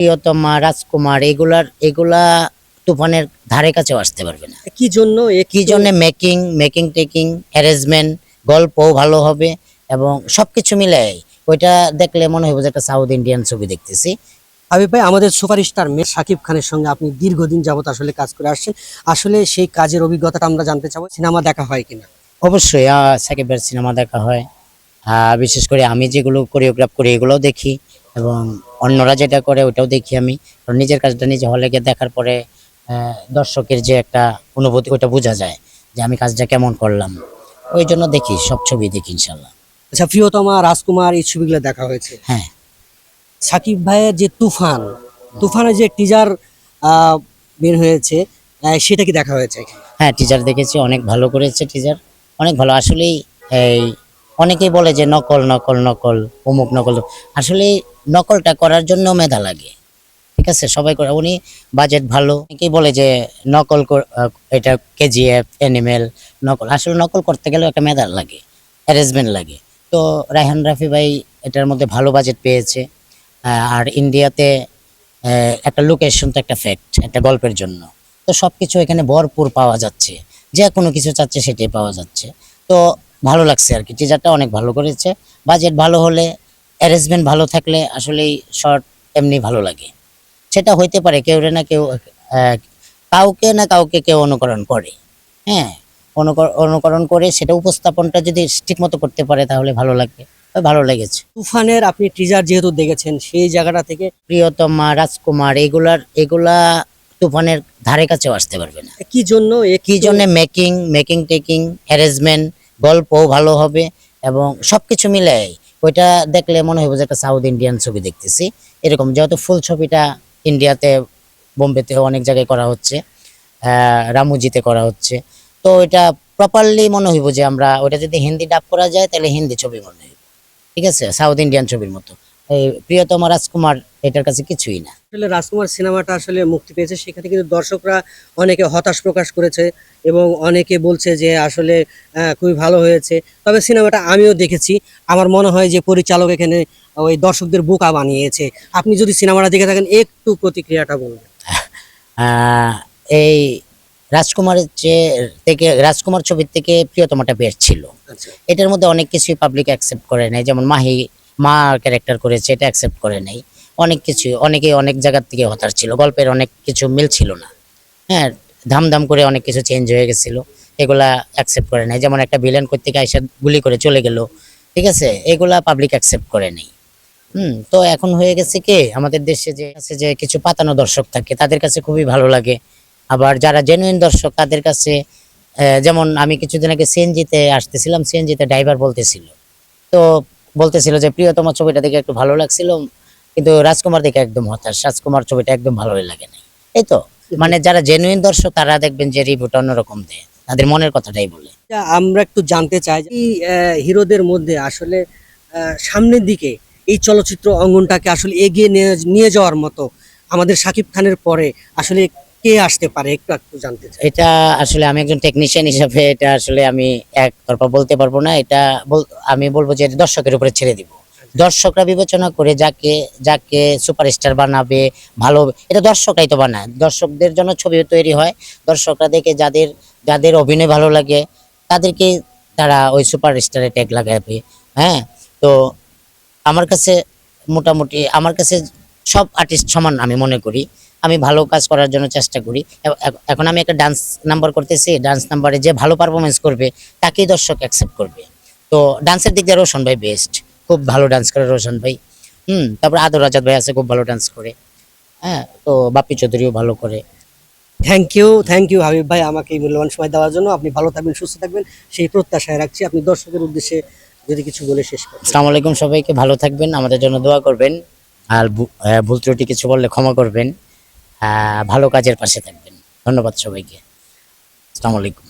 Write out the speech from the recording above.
প্রিয়তমা রাজকুমার এগুলার এগুলা তুফানের ধারে কাছেও আসতে পারবে না। কি জন্য কি জন্য মেকিং মেকিং টেকিং অ্যারেঞ্জমেন্ট গল্পও ভালো হবে এবং সবকিছু মিলে ওইটা দেখলে মনে হবে যে একটা সাউথ ইন্ডিয়ান ছবি দেখতেছি। হাবিব ভাই আমাদের সুপারস্টার মে সাকিব খানের সঙ্গে আপনি দীর্ঘদিন যাবত আসলে কাজ করে আসছেন। আসলে সেই কাজের অভিজ্ঞতাটা আমরা জানতে চাবো সিনেমা দেখা হয় কিনা? অবশ্যই সাকিবের সিনেমা দেখা হয়। আহ, বিশেষ করে আমি যেগুলো কোরিওগ্রাফ করি এগুলোও দেখি এবং অন্যরা যেটা করে ওটাও দেখি আমি। কারণ নিজের কাজটা নিজে হলে গিয়ে দেখার পরে দর্শকের যে একটা অনুভূতি ওটা বোঝা যায় যে আমি কাজটা কেমন করলাম। ওই জন্য দেখি সব ছবি দেখি ইনশাল্লাহ। আচ্ছা প্রিয়তমা রাজকুমার এই ছবিগুলো দেখা হয়েছে। হ্যাঁ। সাকিব ভাইয়ের যে তুফান তুফানের যে টিজার বের হয়েছে সেটা কি দেখা হয়েছে? হ্যাঁ টিজার দেখেছি অনেক ভালো করেছে টিজার অনেক ভালো। আসলেই এই অনেকেই বলে যে নকল নকল নকল, অমুক নকল। আসলে নকলটা করার জন্য মেধা লাগে। ঠিক আছে? সবাই করে উনি বাজেট ভালো। অনেকেই বলে যে নকল এটা কেজিএফ অ্যানিমেল নকল। আসলে নকল করতে গেলেও একটা মেধা লাগে অ্যারেঞ্জমেন্ট লাগে। তো রায়হান রাফি ভাই এটার মধ্যে ভালো বাজেট পেয়েছে। আর ইন্ডিয়াতে একটা লোকেশন তো একটা ফ্যাক্ট একটা গল্পের জন্য। তো সব কিছু এখানে ভরপুর পাওয়া যাচ্ছে। যে কোনো কিছু চাচ্ছে সেটাই পাওয়া যাচ্ছে। তো ভালো লাগছে আর কি। টিজারটা অনেক ভালো করেছে। বাজেট ভালো হলে অ্যারেঞ্জমেন্ট ভালো থাকলে আসলেই শর্ট এমনি ভালো লাগে। সেটা হইতে পারে কেউ রে না কেউ কাউকে না কাউকে কেউ অনুকরণ করে। হ্যাঁ অনুকর- অনুকরণ করে সেটা উপস্থাপনটা যদি ঠিকমতো করতে পারে তাহলে ভালো লাগবে ভালো লেগেছে। তুফানের আপনি টিজার যেহেতু দেখেছেন সেই জায়গাটা থেকে প্রিয়তমা রাজকুমার এগুলার এগুলা তুফানের ধারে কাছেও আসতে পারবে না। কি জন্য কি জন্য মেকিং মেকিং টেকিং অ্যারেঞ্জমেন্ট গল্পও ভালো হবে এবং সবকিছু মিলে ওইটা দেখলে মনে হবে যে একটা সাউথ ইন্ডিয়ান ছবি দেখতেছি। এরকম যেহেতু ফুল ছবিটা ইন্ডিয়াতে বোম্বেতে অনেক জায়গায় করা হচ্ছে রামুজিতে করা হচ্ছে। তো এটা প্রপারলি মনে হইব যে আমরা, ওইটা যদি হিন্দি ডাব করা যায়, তাহলে হিন্দি ছবি মনে হইব। ঠিক আছে? সাউথ ইন্ডিয়ান ছবির মতো। এই প্রিয়তমা রাজকুমার এটার কাছে কিছুই না। আসলে রাজকুমার সিনেমাটা আসলে মুক্তি পেয়েছে সেখানে কিন্তু দর্শকরা অনেকে হতাশ প্রকাশ করেছে এবং অনেকে বলছে যে আসলে খুবই ভালো হয়েছে। তবে সিনেমাটা আমিও দেখেছি। আমার মনে হয় যে পরিচালক এখানে ওই দর্শকদের বোকা বানিয়েছে। আপনি যদি সিনেমাটা দেখে থাকেন একটু প্রতিক্রিয়াটা বলবেন। এই রাজকুমারের যে থেকে রাজকুমার ছবির থেকে প্রিয়তমাটা বের ছিল। আচ্ছা। এটার মধ্যে অনেক কিছুই পাবলিক অ্যাকসেপ্ট করে নাই যেমন মাহি মা ক্যারেক্টার করেছে, এটা অ্যাকসেপ্ট করে নেই। অনেক কিছু অনেকে অনেক জায়গার থেকে হতাশ ছিল, গল্পের অনেক কিছু মিল ছিল না। হ্যাঁ ধামধাম করে অনেক কিছু চেঞ্জ হয়ে গেছিল, এগুলা অ্যাকসেপ্ট করে নাই। যেমন একটা ভিলেন করতে আইসা গুলি করে চলে গেল, ঠিক আছে? এগুলা পাবলিক অ্যাকসেপ্ট করে নেই। হুম, তো এখন হয়ে গেছে কি? আমাদের দেশে যে আছে যে কিছু পাতানো দর্শক থাকে, তাদের কাছে খুবই ভালো লাগে। আবার যারা জেনুইন দর্শক, তাদের কাছে যেমন আমি কিছুদিন আগে সিএনজিতে আসতেছিলাম, সিএনজিতে ড্রাইভার বলতেছিল। তো বলতেছিল যে, প্রিয়তম ছবিটা দেখে একটু ভালো লাগছিল। কিন্তু রাজকুমার দেখে একদম হতাশ। রাজকুমার ছবিটা একদম ভালোই লাগে নাই। এই তো। মানে যারা জেনুইন দর্শক, তারা দেখবেন যে রিভিউটা অন্যরকম দেয়। তাদের মনের কথাটাই বলে। আমরা একটু জানতে চাই এই হিরোদের মধ্যে আসলে সামনের দিকে এই চলচ্চিত্র অঙ্গনটাকে আসলে এগিয়ে নিয়ে যাওয়ার মতো আমাদের শাকিব খানের পরে আসলে কে আসতে পারে? একটু একটু জানতে চাই। এটা আসলে আমি একজন টেকনিশিয়ান হিসাবে এটা আসলে আমি একতরফা বলতে পারব না। এটা আমি বলব যে দর্শকের উপরে ছেড়ে দিব। দর্শকরা বিবেচনা করে যাকে যাকে সুপারস্টার বানাবে ভালো এটা দর্শকরাই তো বানায়। দর্শকদের জন্য ছবি তৈরি হয়। দর্শকরা দেখে যাদের যাদের অভিনয় ভালো লাগে তাদেরকে তারা ওই সুপারস্টারে ট্যাগ লাগাবে। হ্যাঁ? তো আমার কাছে মোটামুটি আমার কাছে সব আর্টিস্ট সমান আমি মনে করি। আমি ভালো কাজ করার জন্য চেষ্টা করি। এখন আমি একটা ডান্স নাম্বার করতেছি ডান্স নাম্বারে যে ভালো পারফরমেন্স করবে তাকেই দর্শক অ্যাকসেপ্ট করবে। তো ডান্সের দিক দিয়ে রোশন ভাই বেস্ট খুব ভালো ডান্স করে রোশন ভাই। হুম তারপর আদর আজাদ ভাই আছে খুব ভালো ডান্স করে। হ্যাঁ তো বাপ্পি চৌধুরীও ভালো করে। Thank you thank you Habib ভাই আমাকে এই মূল্যবান সময় দেওয়ার জন্য। আপনি ভালো থাকবেন সুস্থ থাকবেন সেই প্রত্যাশায় রাখছি। আপনি দর্শকের উদ্দেশ্যে যদি কিছু বলে শেষ করেন আসসালামু আলাইকুম সবাইকে ভালো থাকবেন আমাদের জন্য দোয়া করবেন। আর ভুল ত্রুটি কিছু বললে ক্ষমা করবেন। ভালো কাজের পাশে থাকবেন। ধন্যবাদ সবাইকে। আসসালামু আলাইকুম।